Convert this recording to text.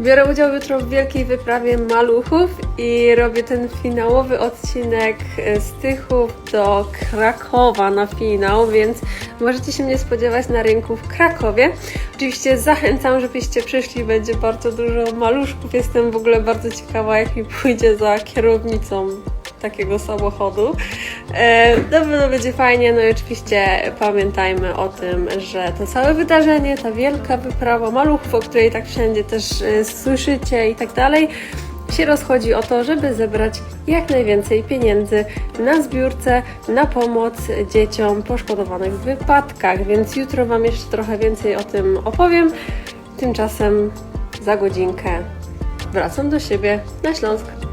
Biorę udział jutro w wielkiej wyprawie maluchów i robię ten finałowy odcinek e, z Tychów do Krakowa na finał, więc możecie się mnie spodziewać na rynku w Krakowie. Oczywiście zachęcam, żebyście przyszli, będzie bardzo dużo maluszków. Jestem w ogóle bardzo ciekawa, jak mi pójdzie za kierownicą takiego samochodu. Pewno będzie fajnie, no i oczywiście pamiętajmy o tym, że to całe wydarzenie, ta wielka wyprawa maluchów, o której tak wszędzie też e, słyszycie i tak dalej, się rozchodzi o to, żeby zebrać jak najwięcej pieniędzy na zbiórce, na pomoc dzieciom poszkodowanych w wypadkach, więc jutro Wam jeszcze trochę więcej o tym opowiem. Tymczasem za godzinkę wracam do siebie na Śląsk.